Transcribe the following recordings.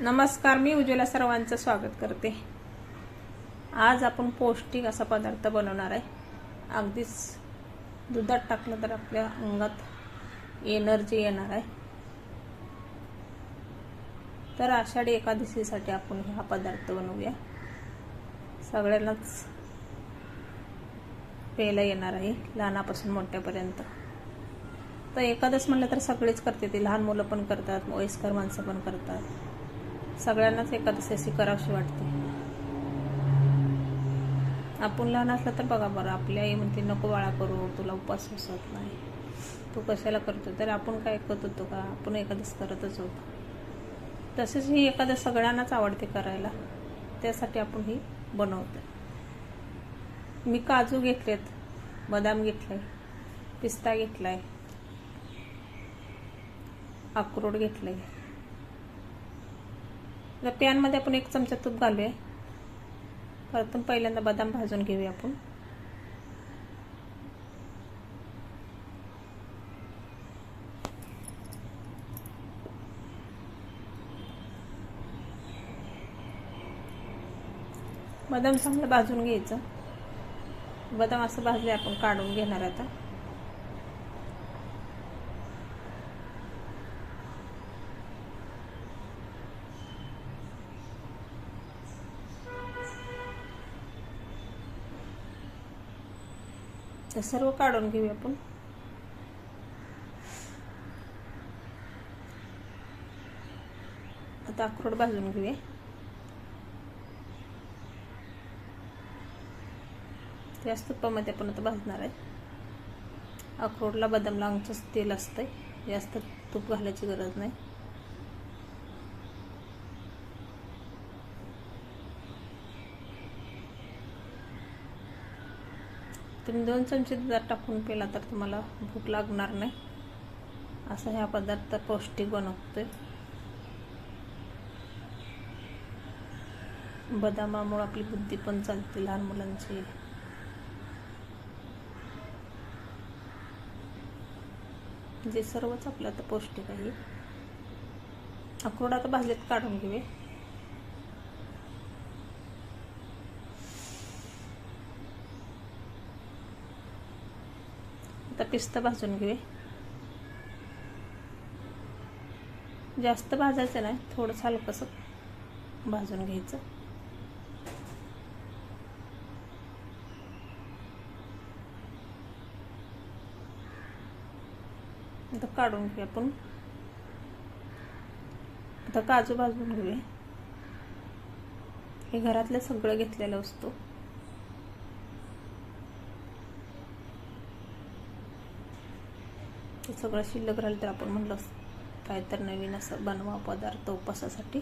नमस्कार मी उज्ज्वला सर्वांचं स्वागत करते. आज आपण पौष्टिक असा पदार्थ बनवणार आहे. अगदीच दुधात टाकलं तर आपल्या अंगात एनर्जी येणार आहे. तर आषाढी एकादशीसाठी आपण हा पदार्थ बनवूया. सगळ्यांनाच प्यायला येणार आहे लहानापासून मोठ्यापर्यंत. तर एकादश म्हणलं तर सगळेच करते ते लहान मुलं पण करतात वयस्कर माणसं पण करतात. सगळ्यांनाच एकादशी अशी करावीशी वाटते. आपण लहान असलं तर बघा बरं आपली आई म्हणते नको बाळा करू तुला उपवास बसत नाही. तू कशाला करतो? तर आपण काय करत होतो का? आपण एकादश करतच होतो. तसेच ही एकादश सगळ्यांनाच आवडते करायला. त्यासाठी आपण ही बनवतो मी काजू घेतलेत बदाम घेतले पिस्ता घेतलाय अक्रोड घेतले आता पॅनमध्ये आपण एक चमचा तूप घालूया. परतून पहिल्यांदा बदाम भाजून घेऊया आपण. बदाम चांगलं भाजून घ्यायचं. बदाम असं भाजले आपण काढून घेणार आता. तर सर्व काढून घेऊया आपण. आता अक्रोड भाजून घेऊया. त्याच तुपामध्ये आपण आता भाजणार आहे. अक्रोडला बदाम लावूनच तेल असतंय. जास्त तूप घालायची गरज नाही. तुम्ही दोन चमचे दुधात टाकून पेला तर तुम्हाला भूक लागणार नाही. असा ह्या पदार्थ पौष्टिक बनवतोय. बदामामुळे आपली बुद्धी पण चालते लहान मुलांची. जे सर्वच आपलं आता पौष्टिक आहे. अक्रोड आता भाजलेत काढून घेऊया. आता पिस्ता भाजून घेऊ जास्त भाजायचं नाही थोडंसं हलकंसं भाजून घ्यायचं. आता काढून घेऊ आपण. आता काजू भाजून घेऊया. हे घरातलं सगळं घेतलेलं असतो ते सगळं शिल्लक राहिलं तर आपण म्हणलं काय तर नवीन असं बनवा पदार्थ उपासासाठी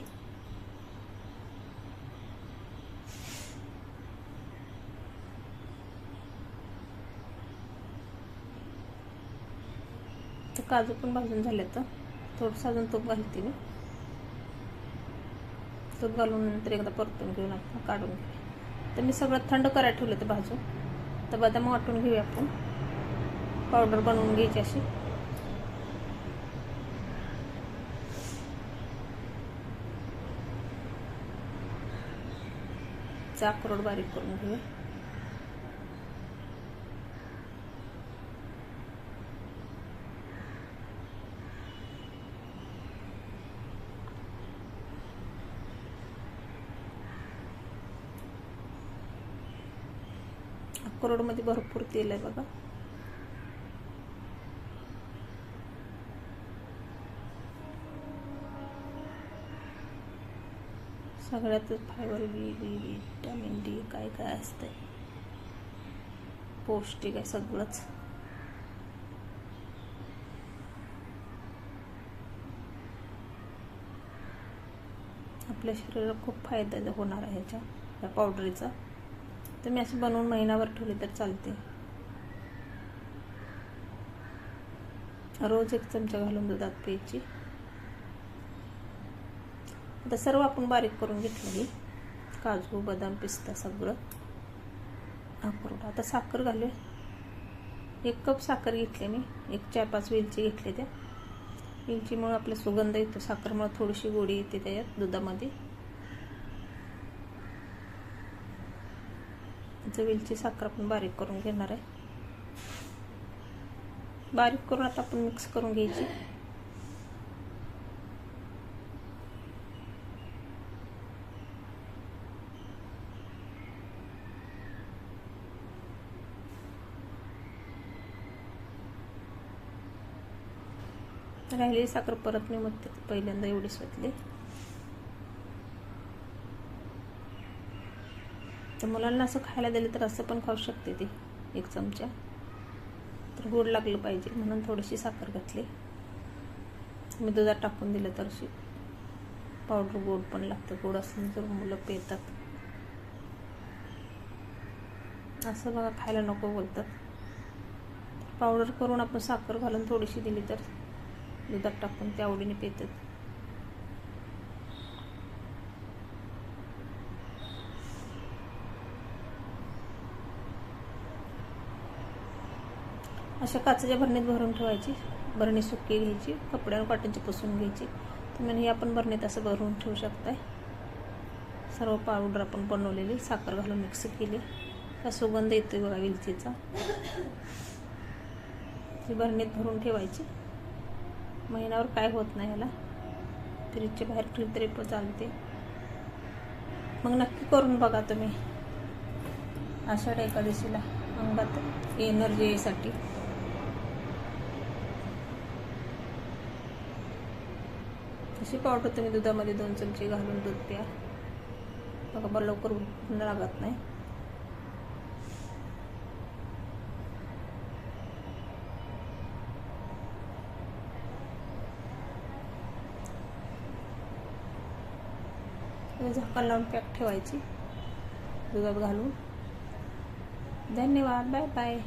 तर काजू पण भाजून झाले तर. थोडंसं अजून तूप घालते मी. तूप घालून नंतर एकदा परतून घेऊन आपण काढून घेऊ तर मी सगळं थंड करायला ठेवलं ते भाजून. तर बदाम वाटून घेऊया आपण. पावडर बनवून घ्यायची अशी. अक्रोड बारीक करून घेऊया अक्रोडमध्ये भरपूर तेल आहे बघा. सगळ्यातच fibre B B vitamin D काय काय असतंय. पौष्टिक आहे सगळंच. आपल्या शरीराला खूप फायदा होणार आहे ह्याच्या या पावडरीचा. तुम्ही असं बनवून महिनाभर ठेवले तर चालते रोज एक चमचा घालून दुधात प्यायची आता सर्व आपण बारीक करून घेतलेली. काजू बदाम पिस्ता सगळं. अक्रोड. आता साखर घालूया. एक कप साखर घेतली मी. एक चार पाच वेलची घेतली त्या. वेलचीमुळं आपला सुगंध येतो. साखरमुळं थोडीशी गोडी येते त्याच्यात दुधामध्ये. आता वेलची साखर आपण बारीक करून घेणार आहे. बारीक करून आता आपण मिक्स करून घ्यायची. राहिलेली साखर परत मी मग पहिल्यांदा एवढी स्वतली. तर मुलांना असं खायला दिलं तर असं पण खाऊ शकते ती एक चमचा. तर गोड लागलं पाहिजे म्हणून थोडीशी साखर घातली. मी दुधात टाकून दिलं तर अशी पावडर गोड पण लागतं गोड असलं तर मुलं पेतात. असं बघा खायला नको बोलतात. पावडर करून आपण साखर घालून थोडीशी दिली तर दुधात टाकून ते आवडीने पितात. अशा काचेच्या भरणीत भरून ठेवायची. भरणी सुकी घ्यायची कपड्यावर कॉटनची पुसून घ्यायची. तुम्ही हे आपण भरणीत असं भरून ठेवू शकताय. सर्व पावडर आपण बनवलेली साखर घालून मिक्स केली. हा सुगंध येतोय बघा विलचीचा. ती भरणीत भरून ठेवायची. महिन्यावर काय होत नाही याला फ्रीजच्या बाहेर ठेवली तरी पण चालते. मग नक्की करून बघा तुम्ही. आषाढ एकादशीला अंगात एनर्जी येसाठी अशी पावडर तुम्ही दुधामध्ये दोन चमचे घालून दूध प्या. बघा बरं लवकर लागत नाही. झाकण लावून पॅक ठेवायची. दुधात घालून. धन्यवाद. Bye bye.